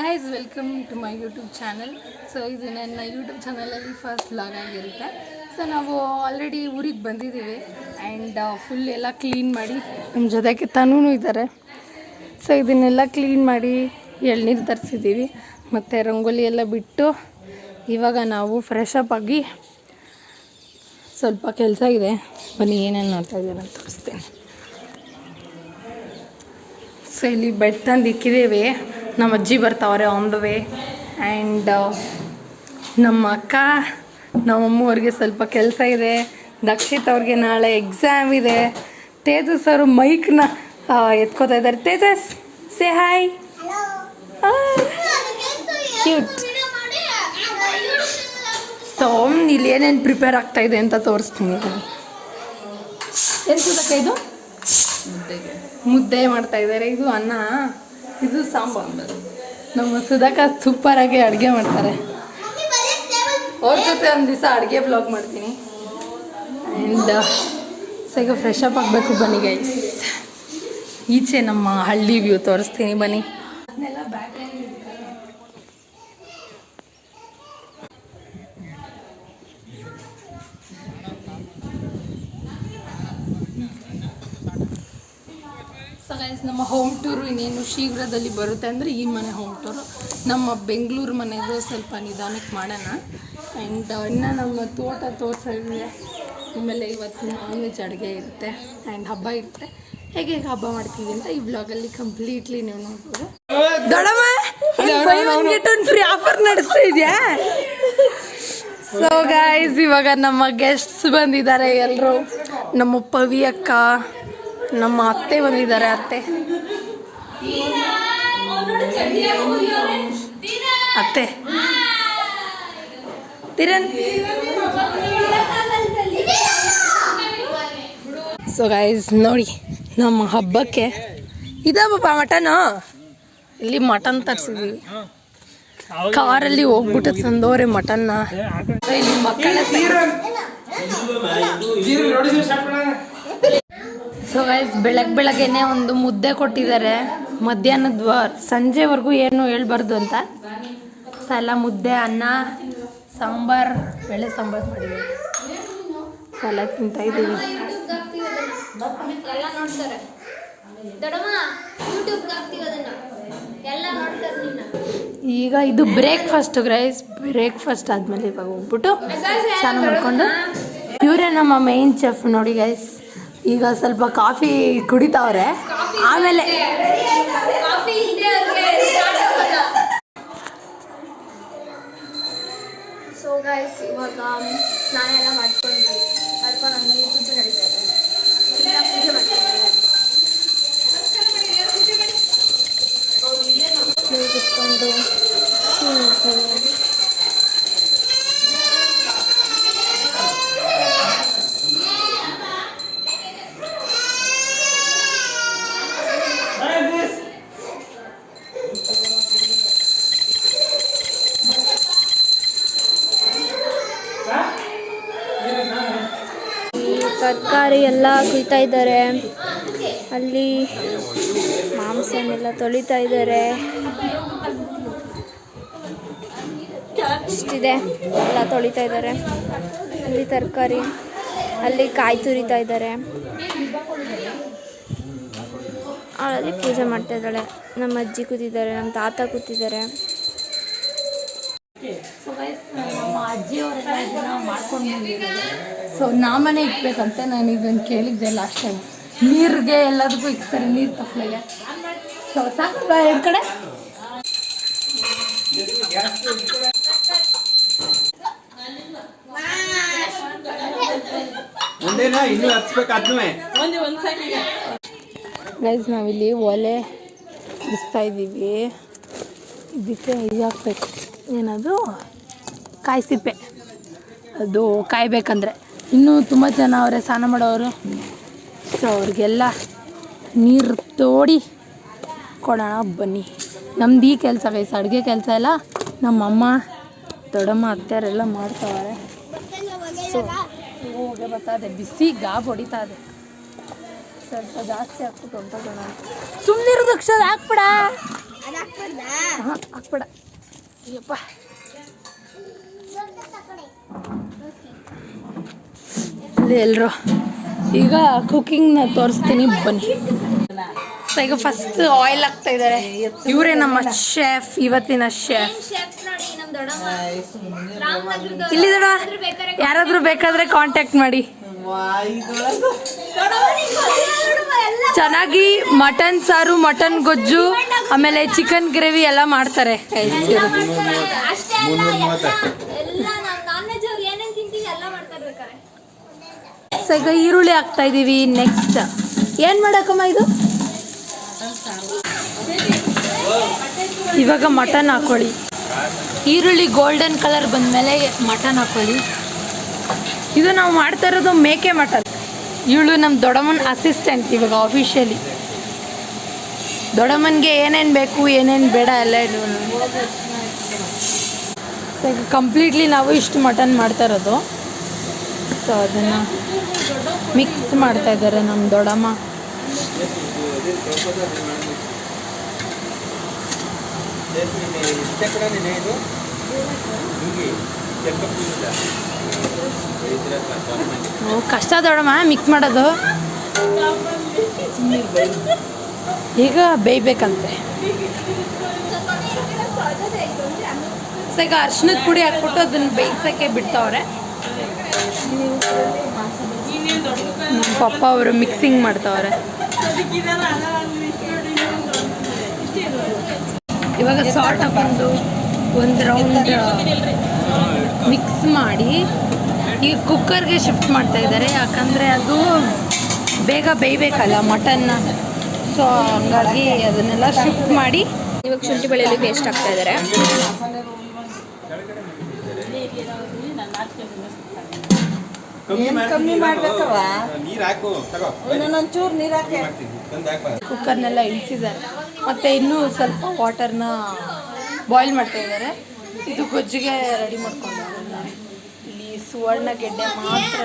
Guys welcome to my YouTube channel so ಇದು ನನ್ನ YouTube ಚಾನಲಲ್ಲಿ ಫಸ್ಟ್ ಲಾಗ್ ಆಗಿರುತ್ತೆ. ಸೊ ನಾವು ಆಲ್ರೆಡಿ ಊರಿಗೆ ಬಂದಿದ್ದೀವಿ. ಆ್ಯಂಡ್ ಫುಲ್ ಎಲ್ಲ ಕ್ಲೀನ್ ಮಾಡಿ ನಮ್ಮ ಜೊತೆಗೆ ತನೂ ಇದ್ದಾರೆ ಸೊ ಇದನ್ನೆಲ್ಲ ಕ್ಲೀನ್ ಮಾಡಿ ಎಳ್ನೀರು ತರಿಸಿದ್ದೀವಿ. ಮತ್ತು ರಂಗೋಲಿ ಎಲ್ಲ ಬಿಟ್ಟು ಇವಾಗ ನಾವು ಫ್ರೆಶ್ ಅಪ್ ಆಗಿ ಸ್ವಲ್ಪ ಕೆಲಸ ಇದೆ. ಬನ್ನಿ, ಏನೇನು ನೋಡ್ತಾ ಇದ್ದೀರ ತೋರಿಸ್ತೇನೆ. ಸೊ ಇಲ್ಲಿ ಬೆಟ್ಟ ತಂದು ಇಕ್ಕಿದ್ದೀವಿ ನಮ್ಮ ಅಜ್ಜಿ ಬರ್ತಾವ್ರೆ ಆನ್ ದ ವೇ ಆ್ಯಂಡ್ ನಮ್ಮ ಅಕ್ಕ ನಮ್ಮಮ್ಮ ಅವ್ರಿಗೆ ಸ್ವಲ್ಪ ಕೆಲಸ ಇದೆ. ದಕ್ಷಿತ್ ಅವ್ರಿಗೆ ನಾಳೆ ಎಕ್ಸಾಮ್ ಇದೆ. ತೇಜಸ್ ಅವರು ಮೈಕ್ನ ಎತ್ಕೋತಾ ಇದ್ದಾರೆ. Tejas say hi cute so ಇಲ್ಲಿ ಏನೇನು ಪ್ರಿಪೇರ್ ಆಗ್ತಾ ಇದೆ ಅಂತ ತೋರಿಸ್ತೀನಿ. ಎಲ್ಲಿ ಇದು? ಮುದ್ದೆ ಮಾಡ್ತಾ ಇದ್ದಾರೆ. ಇದು ಅನ್ನ. ಇದು ಸಾಂಬಾರು. ನಮ್ಮ ಸುಧಾಕ ಸೂಪರಾಗಿ ಅಡುಗೆ ಮಾಡ್ತಾರೆ. ಅವ್ರ ಜೊತೆ ಒಂದು ದಿವಸ ಅಡುಗೆ ಬ್ಲಾಗ್ ಮಾಡ್ತೀನಿ. ಆ್ಯಂಡ್ ಸೊ ಈಗ ಫ್ರೆಶ್ ಅಪ್ ಆಗಬೇಕು ಬನ್ನಿ ಗೈಸ್ ಈಚೆ ನಮ್ಮ ಹಳ್ಳಿ ವ್ಯೂ ತೋರಿಸ್ತೀನಿ ಬನ್ನಿ. ಅದನ್ನೆಲ್ಲ ಸೊ ಗೈಸ್ ನಮ್ಮ ಹೋಮ್ ಟೂರು ಇನ್ನೇನು ಶೀಘ್ರದಲ್ಲಿ ಬರುತ್ತೆ ಅಂದರೆ ಈ ಮನೆ ಹೋಮ್ ಟೂರು ನಮ್ಮ ಬೆಂಗಳೂರು ಮನೆಗೆ ಸ್ವಲ್ಪ ನಿಧಾನಕ್ಕೆ ಮಾಡೋಣ. ಆ್ಯಂಡ್ ಇನ್ನು ನಮ್ಮ ತೋಟ ತೋರಿಸಿದ್ರೆ ಆಮೇಲೆ ಇವತ್ತು ನಾನ್ ವೆಜ್ ಅಡುಗೆ ಇರುತ್ತೆ ಆ್ಯಂಡ್ ಹಬ್ಬ ಇರುತ್ತೆ. ಹೇಗೆ ಹೇಗೆ ಹಬ್ಬ ಮಾಡ್ತೀವಿ ಅಂತ ಈ ಬ್ಲಾಗಲ್ಲಿ ಕಂಪ್ಲೀಟ್ಲಿ ನೀವು ನೋಡ್ಬೋದು. ಫ್ರೀ ಆಫರ್ ನಡೆಸ್ತಾ ಇದೆಯಾ? ಸೊ ಗೈಸ್ ಇವಾಗ ನಮ್ಮ ಗೆಸ್ಟ್ಸ್ ಬಂದಿದ್ದಾರೆ ಎಲ್ಲರೂ ನಮ್ಮ ಪವಿ ಅಕ್ಕ ನಮ್ಮ ಅತ್ತೆ ಬಂದಿದ್ದಾರೆ ಅತ್ತೆ. ಅತ್ತೆ. ತಿರನ್. ಸೊ ಗೈಸ್ ನೋಡಿ ನಮ್ಮ ಹಬ್ಬಕ್ಕೆ ಇದಪ್ಪ ಮಟನ್ ಇಲ್ಲಿ ಮಟನ್ ತರ್ಸಿದೀವಿ. ಕಾರಲ್ಲಿ ಹೋಗ್ಬಿಟ್ಟು ತಂದೋರೆ ಮಟನ್ನ ಇಲ್ಲಿ ಮಕ್ಕಳ ಸೊ ಗೈಸ್ ಬೆಳಗ್ಗೆ ಬೆಳಗ್ಗೆನೆ ಒಂದು ಮುದ್ದೆ ಕೊಟ್ಟಿದ್ದಾರೆ. ಮಧ್ಯಾಹ್ನದ ಸಂಜೆವರೆಗೂ ಏನು ಹೇಳ್ಬಾರ್ದು ಅಂತ. ಸಲ ಮುದ್ದೆ ಅನ್ನ ಸಾಂಬಾರ್ ಬೆಳೆ ಸಾಂಬಾರ್ ಮಾಡಿದ್ದೀವಿ ಸಲ ತಿಂತಾ ಇದ್ದೀವಿ. ಈಗ ಇದು ಬ್ರೇಕ್ಫಾಸ್ಟ್ ಗ್ರೈಸ್ ಬ್ರೇಕ್ಫಾಸ್ಟ್ ಆದಮೇಲೆ ಇವಾಗ ಹೋಗ್ಬಿಟ್ಟು ಸ್ನಾನ ಮಾಡಿಕೊಂಡು ಇವರೇ ನಮ್ಮ ಮೇನ್ ಚೆಫ್ ನೋಡಿ ಗೈಸ್ ಈಗ ಸ್ವಲ್ಪ ಕಾಫಿ ಕುಡಿತಾವ್ರೆ. ಆಮೇಲೆ ಸೊ ಗೈಸ್ ಇವಾಗ ಸ್ನಾನ ಎಲ್ಲ ಮಾಡ್ಕೊಂಡ್ವಿ. ಮಾಡ್ಕೊಂಡು ಕುಯ್ತಾ ಇದ್ದಾರೆ ಅಲ್ಲಿ ಮಾಂಸನೆಲ್ಲ ತೊಳಿತಾ ಇದ್ದಾರೆ ಇಷ್ಟಿದೆ. ಎಲ್ಲ ತೊಳಿತಾ ಇದ್ದಾರೆ ಅಲ್ಲಿ ತರಕಾರಿ, ಅಲ್ಲಿ ಕಾಯಿ ತುರಿತಾ ಇದ್ದಾರೆ ಅವಳಲ್ಲಿ ಪೂಜೆ ಮಾಡ್ತಾ ಇದ್ದಾಳೆ ನಮ್ಮ ಅಜ್ಜಿ ಕೂತಿದ್ದಾರೆ, ನಮ್ಮ ತಾತ ಕೂತಿದ್ದಾರೆ. ಮಾಡ್ಕೊಂಡು ಸೊ ನಾಮನೇ ಇಕ್ಬೇಕಂತೆ ನಾನು ಇದನ್ನು ಕೇಳಿದ್ದೆ ಲಾಸ್ಟ್ ಟೈಮ್ ನೀರಿಗೆ ಎಲ್ಲದಕ್ಕೂ ಇಕ್ತಾರೆ ನೀರು ತಪ್ಪಲೆಗೆ ಸೊ ಸಾಕು ಎರಡು ಕಡೆ. ಗೈಸ್ ನಾವಿಲ್ಲಿ ಒಲೆ ಬಿಸ್ತಾ ಇದ್ದೀವಿ. ಇದಕ್ಕೆ ಇದು ಹಾಕ್ಬೇಕು. ಏನದು? ಕಾಯಿ ಸಿಪ್ಪೆ ಅದು ಕಾಯ್ಬೇಕಂದ್ರೆ. ಇನ್ನೂ ತುಂಬ ಜನ ಅವರೇ ಸ್ನಾನ ಮಾಡೋರು. ಸೊ ಅವ್ರಿಗೆಲ್ಲ ನೀರು ತೋಡಿ ಕೊಡೋಣ ಬನ್ನಿ. ನಮ್ದು ಈ ಕೆಲಸ ಗೈಸ್ ಅಡುಗೆ ಕೆಲಸ ಎಲ್ಲ ನಮ್ಮಮ್ಮ ದೊಡ್ಡಮ್ಮ ಅತ್ತೆಯರೆಲ್ಲ ಮಾಡ್ತಾವ್ರೆ. ಸೊ ಹೋಗಿ ಇದೆ ಬಿಸಿ ಗಾಬ್ ಹೊಡಿತಾ ಇದೆ. ಸ್ವಲ್ಪ ಜಾಸ್ತಿ ಹಾಕ್ಬಿಟ್ಟು ಹೊಂಟೋಗೋಣ ಸುಮ್ಮನಿರು ದಕ್ಷ ಹಾಕ್ಬಿಡ. ಹಾಂ ಹಾಕ್ಬೇಡ. ಅಯ್ಯಪ್ಪ. ಇಲ್ಲಿ ಎಲ್ಲರೂ ಈಗ ಕುಕಿಂಗ್ನ ತೋರಿಸ್ತೀನಿ ಬನ್ನಿ. ಸೊ ಈಗ ಫಸ್ಟ್ ಆಯಿಲ್ ಹಾಕ್ತಾ ಇದ್ದಾರೆ. ಇವರೇ ನಮ್ಮ ಶೆಫ್ ಇವತ್ತಿನ ಶೆಫ್ ಇಲ್ಲಿ ಯಾರಾದ್ರೂ ಬೇಕಾದ್ರೆ ಕಾಂಟ್ಯಾಕ್ಟ್ ಮಾಡಿ. ಚೆನ್ನಾಗಿ ಮಟನ್ ಸಾರು ಮಟನ್ ಗೊಜ್ಜು ಆಮೇಲೆ ಚಿಕನ್ ಗ್ರೇವಿ ಎಲ್ಲ ಮಾಡ್ತಾರೆ ಅಷ್ಟೇ ಅಲ್ಲ ಎಲ್ಲ ಎಲ್ಲ ನಾನ್ ವೆಜ್ ಅವ್ರು ಏನೇನ್ ತಿಂತೀವಿ ಎಲ್ಲ ಮಾಡ್ತಾ ಇರ್ಬೇಕಾರೆ ಸೊ ಈಗ ಈರುಳ್ಳಿ ಹಾಕ್ತಾ ಇದ್ದೀವಿ ನೆಕ್ಸ್ಟ್ ಏನ್ ಮಾಡಕ್ಕಮ್ಮ ಇದು? ಇವಾಗ ಮಟನ್ ಹಾಕೊಳ್ಳಿ. ಈರುಳ್ಳಿ ಗೋಲ್ಡನ್ ಕಲರ್ ಬಂದಮೇಲೆ ಮಟನ್ ಹಾಕೊಳ್ಳಿ. ಇದು ನಾವು ಮಾಡ್ತಾ ಇರೋದು ಮೇಕೆ ಮಟನ್ ಇವಳು ನಮ್ಮ ದೊಡ್ಡಮ್ಮನ ಅಸಿಸ್ಟೆಂಟ್ ಇವಾಗ ಆಫೀಷಿಯಲಿ ದೊಡ್ಡಮ್ಮನಿಗೆ ಏನೇನು ಬೇಕು ಏನೇನು ಬೇಡ ಎಲ್ಲ ಇದು ಸೊ ಈಗ ಕಂಪ್ಲೀಟ್ಲಿ ನಾವು ಇಷ್ಟು ಮಟನ್ ಮಾಡ್ತಾ ಇರೋದು. ಸೊ ಅದನ್ನು ಮಿಕ್ಸ್ ಮಾಡ್ತಾ ಇದ್ದಾರೆ ನಮ್ಮ ದೊಡ್ಡಮ್ಮ ಕಷ್ಟ ದೊಡ್ಡಮ್ಮ ಮಿಕ್ಸ್ ಮಾಡೋದು. ಈಗ ಬೇಯ್ಬೇಕಂತೆ. ಸೊ ಈಗ ಅರ್ಶಿನದ ಪುಡಿ ಹಾಕ್ಬಿಟ್ಟು ಅದನ್ನ ಬೇಯಿಸೋಕ್ಕೆ ಬಿಡ್ತಾವ್ರೆ. ಪಪ್ಪ ಅವರು ಮಿಕ್ಸಿಂಗ್ ಮಾಡ್ತಾವ್ರೆ. ಇವಾಗ ಸಾಲ್ಟ್ ಹಾಕೊಂಡು ಒಂದು ರೌಂಡ್ ಮಿಕ್ಸ್ ಮಾಡಿ ಈಗ ಕುಕ್ಕರ್ಗೆ ಶಿಫ್ಟ್ ಮಾಡ್ತಾ ಇದ್ದಾರೆ. ಯಾಕಂದರೆ ಅದು ಬೇಗ ಬೇಯಬೇಕಲ್ಲ ಮಟನ್ನ ಸೊ ಹಂಗಾಗಿ ಅದನ್ನೆಲ್ಲ ಶಿಫ್ಟ್ ಮಾಡಿ ಇವಾಗ ಶುಂಠಿ ಬೆಳ್ಳುಳ್ಳಿ ಪೇಸ್ಟ್ ಆಗ್ತಾ ಇದ್ದಾರೆ. ಕಮ್ಮಿ ಮಾಡ್ಬೇಕವ ನೀರು ಹಾಕು ತಗೋ ನೀರು ಹಾಕಿ. ಕುಕ್ಕರ್ನೆಲ್ಲ ಇಳಿಸಿದ್ದಾರೆ. ಮತ್ತೆ ಇನ್ನು ಸ್ವಲ್ಪ ವಾಟರ್ನ ಬಾಯ್ಲ್ ಮಾಡ್ತಾ ಇದ್ದಾರೆ. ಇದು ಗೊಜ್ಜಿಗೆ ರೆಡಿ ಮಾಡ್ಕೊಂಡಿದ್ದಾರೆ ಇಲ್ಲಿ ಸುವರ್ಣ ಗೆಡ್ಡೆ ಮಾತ್ರ.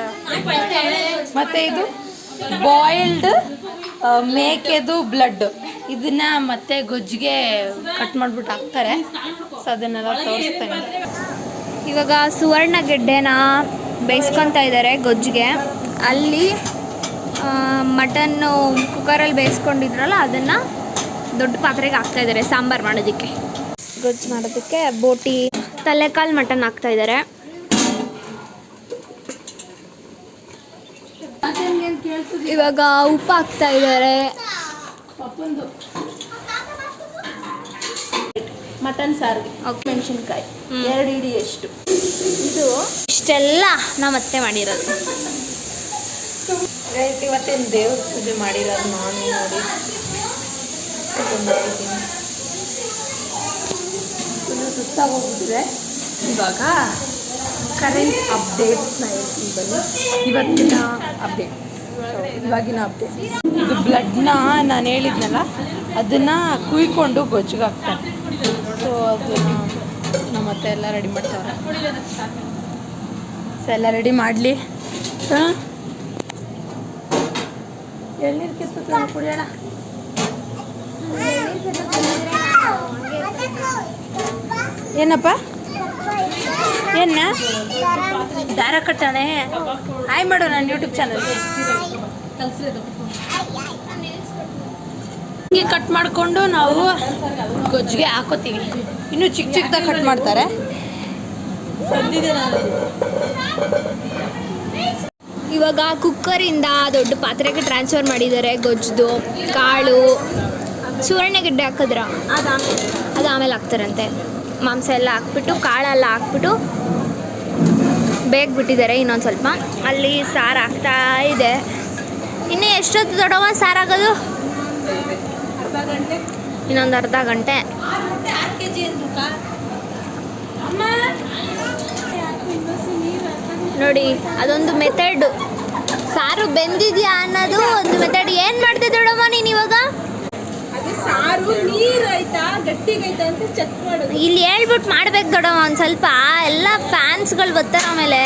ಮತ್ತೆ ಇದು ಬಾಯ್ಲ್ಡ್ ಮೇಕೆದು ಬ್ಲಡ್. ಇದನ್ನ ಮತ್ತೆ ಗೊಜ್ಜಿಗೆ ಕಟ್ ಮಾಡ್ಬಿಟ್ಟು ಹಾಕ್ತಾರೆ. ಸೊ ಅದನ್ನೆಲ್ಲ ತೋರಿಸ್ತಾರೆ ಇವಾಗ ಸುವರ್ಣ ಗೆಡ್ಡೆನ ಬೇಯಿಸ್ಕೊತಾ ಇದ್ದಾರೆ ಗೊಜ್ಜಿಗೆ. ಅಲ್ಲಿ ಮಟನ್ನು ಕುಕ್ಕರಲ್ಲಿ ಬೇಯಿಸ್ಕೊಂಡಿದ್ರಲ್ಲ ಅದನ್ನು ದೊಡ್ಡ ಪಾತ್ರೆಗೆ ಹಾಕ್ತಾ ಇದ್ದಾರೆ ಸಾಂಬಾರು ಮಾಡೋದಕ್ಕೆ. ಗೊಜ್ಜು ಮಾಡೋದಕ್ಕೆ ಬೋಟಿ ತಲೆಕಾಲು ಮಟನ್ ಹಾಕ್ತಾ ಇದ್ದಾರೆ. ಇವಾಗ ಉಪ್ಪು ಹಾಕ್ತಾ ಇದ್ದಾರೆ. ಮಟನ್ ಸಾರು ಓಕೆ. ಮೆಣಸಿನ್ಕಾಯಿ. ಎರಡು ಇಡಿ ಎಷ್ಟು. ಇದು ಇಷ್ಟೆಲ್ಲ ನಮ್ಮ ಅತ್ತೆ ಮಾಡಿರೋದು. ಇವತ್ತೇನು ದೇವ್ರ ಪೂಜೆ ಮಾಡಿರೋದು ನಾನು ನೋಡಿ. ಫುಲ್ಲು ಹೋಗ್ಬಿಟ್ಟಿದೆ ಇವಾಗ ಕರೆಂಟ್ ಅಪ್ಡೇಟ್ಸ್ನ ಹೇಳ್ತೀನಿ ಬನ್ನಿ. ಇವತ್ತಿನ ಅಪ್ಡೇಟ್ ಇವಾಗಿನ ಅಪ್ಡೇಟ್ ಇದು ಬ್ಲಡ್ನ ನಾನು ಹೇಳಿದ್ನಲ್ಲ ಅದನ್ನು ಕುಯ್ಕೊಂಡು ಗೊಜ್ಜಿಗೆ ಹಾಕ್ತಾರೆ ಸೊ ಅದನ್ನು ನಮ್ಮ ಅತ್ತೆ ಎಲ್ಲ ರೆಡಿ ಮಾಡ್ತಾವ್ರೆ. ಸೊ ಎಲ್ಲ ರೆಡಿ ಮಾಡಲಿ. ಹಾಂ? ಎಳ್ನೀರು ಕಿತ್ತು ಕುಡಿಯೋಣ. ಏನಪ್ಪ? ಏನ ದಾರ ಕಟ್ಟಾನೆ ಹಾಯ್ ಮಾಡು ನನ್ನ ಯೂಟ್ಯೂಬ್ ಚಾನಲ್ ಹಿಂಗೆ ಕಟ್ ಮಾಡಿಕೊಂಡು ನಾವು ಗೊಜ್ಜಿಗೆ ಹಾಕೋತೀವಿ. ಇನ್ನು ಚಿಕ್ಕ ಚಿಕ್ಕದಾಗಿ ಕಟ್ ಮಾಡ್ತಾರೆ. ಇವಾಗ ಕುಕ್ಕರಿಂದ ದೊಡ್ಡ ಪಾತ್ರೆಗೆ ಟ್ರಾನ್ಸ್ಫರ್ ಮಾಡಿದ್ದಾರೆ ಗೊಜ್ಜು ಕಾಳು ಸುವರ್ಣಗೆಡ್ಡೆ ಹಾಕಿದ್ರ? ಅದು ಆಮೇಲೆ. ಹಾಕ್ತಾರಂತೆ. ಮಾಂಸ ಎಲ್ಲ ಹಾಕ್ಬಿಟ್ಟು ಕಾಳೆಲ್ಲ ಹಾಕ್ಬಿಟ್ಟು ಬೇಗ ಬಿಟ್ಟಿದ್ದಾರೆ ಇನ್ನೊಂದು ಸ್ವಲ್ಪ. ಅಲ್ಲಿ ಸಾರು ಹಾಕ್ತಾ ಇದೆ. ಇನ್ನೂ ಎಷ್ಟೊತ್ತು ದೊಡ್ಡವ ಸಾರಾಗೋದು ಇನ್ನೊಂದು ಅರ್ಧ ಗಂಟೆ. ನೋಡಿ ಅದೊಂದು ಮೆಥಡ್ ಸಾರು ಬೆಂದಿದ್ಯಾ ಅನ್ನೋದು ಒಂದು ಮೆಥಡ್ ಏನು ಮಾಡ್ತಿದ್ ದೊಡ್ಡಮ್ಮ ನೀನು ಇವಾಗ? ಸಾರು ನೀರು ಆಯ್ತಾ? ಗಟ್ಟಿಗೈತಾ ಅಂತ ಚೆಕ್ ಮಾಡೋದು. ಇಲ್ಲಿ ಹೇಳ್ಬಿಟ್ಟು ಮಾಡ್ಬೇಕು ದೊಡ್ಡಮ್ಮ ಒಂದು ಸ್ವಲ್ಪ. ಎಲ್ಲ ಫ್ಯಾನ್ಸ್ಗಳು ಬರ್ತಾರೆ ಆಮೇಲೆ.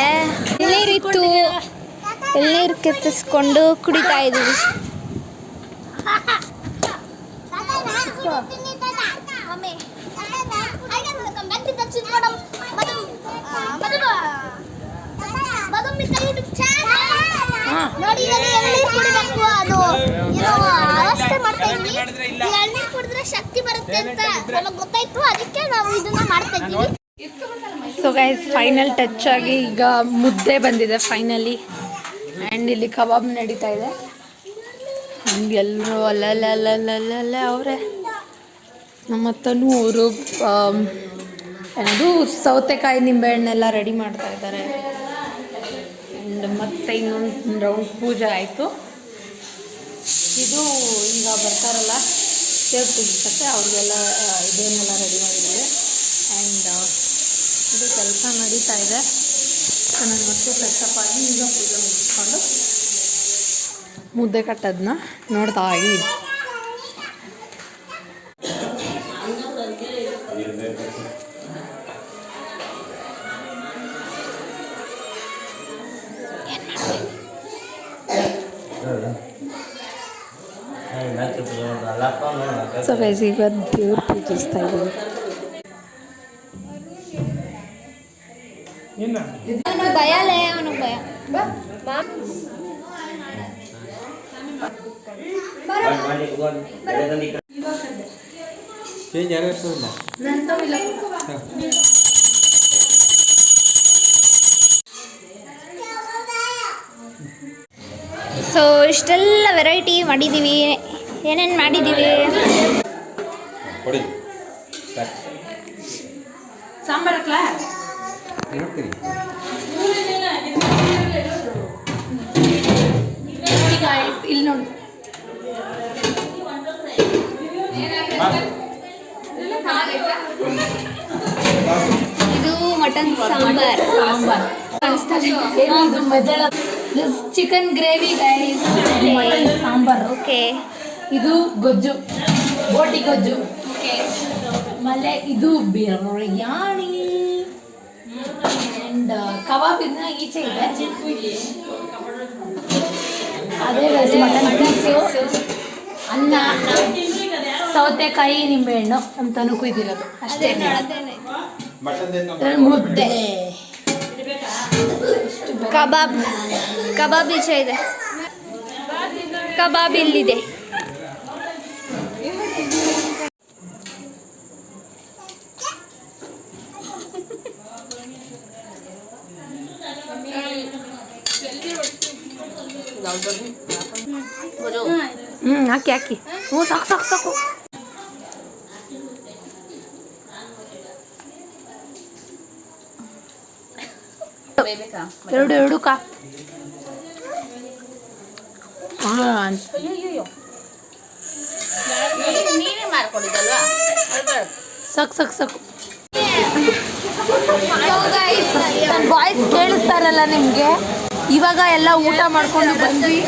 ಎಳ್ನೀರಿತ್ತು ಎಳ್ನೀರು ಕೆತ್ತಿಸ್ಕೊಂಡು ಕುಡಿತಾ ಇದ್ದೀವಿ ಬೆಳಿಗ್ಗೆ ಎಳ್ನೀರು ಕುಡಿಬೇಕು ಅದು ಏನೋ ಅವಸ್ಥೆ ಮಾಡ್ತಾ ಇಲ್ಲ. ಎಳ್ನೀರು ಕುಡಿದ್ರೆ ಶಕ್ತಿ ಬರುತ್ತೆ ಅಂತ ನಮಗೆ ಗೊತ್ತಾಯ್ತು ಅದಕ್ಕೆ ನಾವು ಇದನ್ನ ಮಾಡ್ತಾ ಇದ್ದೀವಿ ಸೊ ಗೈಸ್ ಫೈನಲ್ ಟಚ್ ಆಗಿ ಈಗ ಮುದ್ದೆ ಬಂದಿದೆ ಫೈನಲಿ ಆ್ಯಂಡ್ ಇಲ್ಲಿ ಕಬಾಬ್ ನಡೀತಾ ಇದೆ. ಹಂಗೆ ಎಲ್ಲರೂ ಅಲ್ಲಲ್ಲಲ್ಲಲ್ಲಲ್ಲ ಅವರೇ. ನಮ್ಮ ಹತ್ತನೂ ಅವರು ಏನದು ಸೌತೆಕಾಯಿ ನಿಂಬೆಹಣ್ಣೆಲ್ಲ ರೆಡಿ ಮಾಡ್ತಾ ಇದ್ದಾರೆ. ಆ್ಯಂಡ್ ಮತ್ತೆ ಇನ್ನೊಂದು ರೌಂಡ್ ಪೂಜೆ ಆಯಿತು. ಇದು ಬರ್ತಾರಲ್ಲ ಸೇವ್ ಪೂಜಿಸಕ್ಕೆ ಅವ್ರಿಗೆಲ್ಲ ಇದೇನೆಲ್ಲ ರೆಡಿ ಮಾಡಿದ್ದೀವಿ ಆ್ಯಂಡ್ ಇದು ಕೆಲಸ ನಡೀತಾ ಇದೆ. ಸೊ ನಾನು ಮತ್ತೆ ಫ್ರೆಶಪ್ ಆಗಿ ಈಗ ಪೂಜೆ ಮುಗಿಸ್ಕೊಂಡು ಮುದ್ದೆ ಕಟ್ಟೋದನ್ನ ನೋಡ್ತಾ ಇದ್ದೀನಿ. ಸೊ ಗೈಸ್ ಈಗ ದೇವ್ರು ಪೂಜಿಸ್ತಾ ಇದ್ದೀವಿ ಅವನಿಗೆ ಭಯಲೇ ಅವನಿಗೆ ಭಯ ಚೇಂಜ್ ಯಾರು ಇಲ್ಲ ಸೊ ಇಷ್ಟೆಲ್ಲ ವೆರೈಟಿ ಮಾಡಿದ್ದೀವಿ. ಏನೇನು ಮಾಡಿದ್ದೀವಿ. ಸಾಂಬಾರ್ ಹಾಕ್ಲಾ? ಇಲ್ಲಿ ನೋಡಿ. ಇದು mutton sambar. Sambar. Chicken gravy guys mutton sambar. Okay ಇದು ಗೊಜ್ಜು. ಬೋಟಿ ಗೊಜ್ಜು. ಆಮೇಲೆ ಇದು ಬಿರಿಯಾನಿ ಆ್ಯಂಡ್ ಕಬಾಬ್ ಇದನ್ನ ಈಚೆ ಇದೆ. ಅದೇ ಮಟನ್ ಪೀಸು. ಅನ್ನ ಸೌತೆಕಾಯಿ ನಿಂಬೆಹಣ್ಣು ನಮ್ಮ ತನು ಕುಯ್ದಿರೋದು ಅಷ್ಟೇ ಮುದ್ದೆ. ಕಬಾಬ್ ಕಬಾಬ್ ಈಚೆ ಇದೆ. ಕಬಾಬ್ ಇಲ್ಲಿದೆ. ಹ್ಞೂ ಹಾಕಿ ಹಾಕಿ. ಹ್ಞೂ ಸಾಕು ಸಾಕು ಸಾಕು. ಎರಡು ಎರಡು ಕಾ. ಹಾಂ. ಸಾಕು ಸಾಕು ಸಾಕು. ನನ್ನ ವಾಯ್ಸ್ ಕೇಳಿಸ್ತಾರಲ್ಲ ನಿಮಗೆ? ಇವಾಗ ಎಲ್ಲ ಊಟ ಮಾಡ್ಕೊಂಡು ಬಂದ್ವಿ.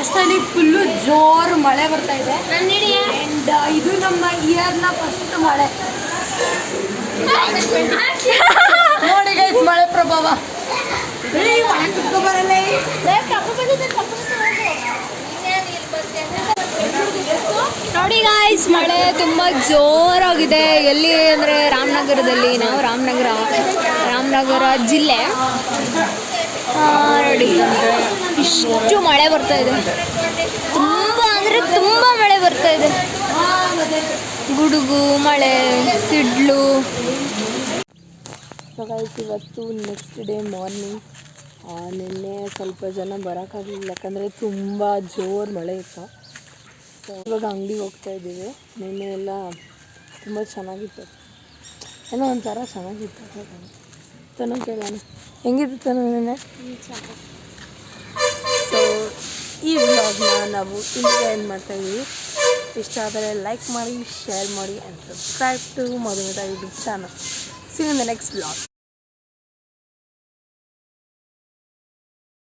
ಅಷ್ಟರಲ್ಲಿ ಫುಲ್ಲು ಜೋರು ಮಳೆ ಬರ್ತಾ ಇದೆ. ಆ್ಯಂಡ್ ಇದು ನಮ್ಮ ಇಯರ್ನ ಫಸ್ಟ್ ಮಳೆ. ನೋಡಿ ಗೈಸ್ ಮಳೆ ಪ್ರಭಾವ. ನೋಡಿ ಗಾಯ್ಸ್ ಮಳೆ ತುಂಬ ಜೋರಾಗಿದೆ. ಎಲ್ಲಿ ಅಂದರೆ ರಾಮನಗರದಲ್ಲಿ, ನಾವು ರಾಮನಗರ. ರಾಮನಗರ ಜಿಲ್ಲೆ. ಇಷ್ಟು ಮಳೆ ಬರ್ತಾ ಇದೆ. ತುಂಬ ಅಂದರೆ ತುಂಬ ಮಳೆ ಬರ್ತಾ ಇದೆ. ಗುಡುಗು, ಮಳೆ, ಸಿಡ್ಲು. ಇವತ್ತು ನೆಕ್ಸ್ಟ್ ಡೇ ಮಾರ್ನಿಂಗ್ ನಿನ್ನೆ ಸ್ವಲ್ಪ ಜನ ಬರೋಕ್ಕಾಗಲಿಲ್ಲ ಯಾಕಂದರೆ ತುಂಬ ಜೋರು ಮಳೆ ಇತ್ತು. ಸೊ ಇವಾಗ ಅಂಗಡಿಗೆ ಹೋಗ್ತಾ ಇದ್ದೀವಿ. ನಿನ್ನೆ ಎಲ್ಲ ತುಂಬ ಚೆನ್ನಾಗಿತ್ತು. ಏನೋ ಒಂಥರ ಚೆನ್ನಾಗಿತ್ತು. ತನು ಕೇಳೋಣ. ಹೆಂಗಿತ್ತು ತನು ನಿನ್ನೆ? ಸೊ ಈ ವ್ಲಾಗ್ನ ನಾವು ಇಲ್ಲಿಗೆ ಏನು ಮಾಡ್ತಾ ಇದ್ದೀವಿ ಇಷ್ಟ ಆದರೆ ಲೈಕ್ ಮಾಡಿ ಶೇರ್ ಮಾಡಿ and subscribe to Madhumita YouTube channel see next vlog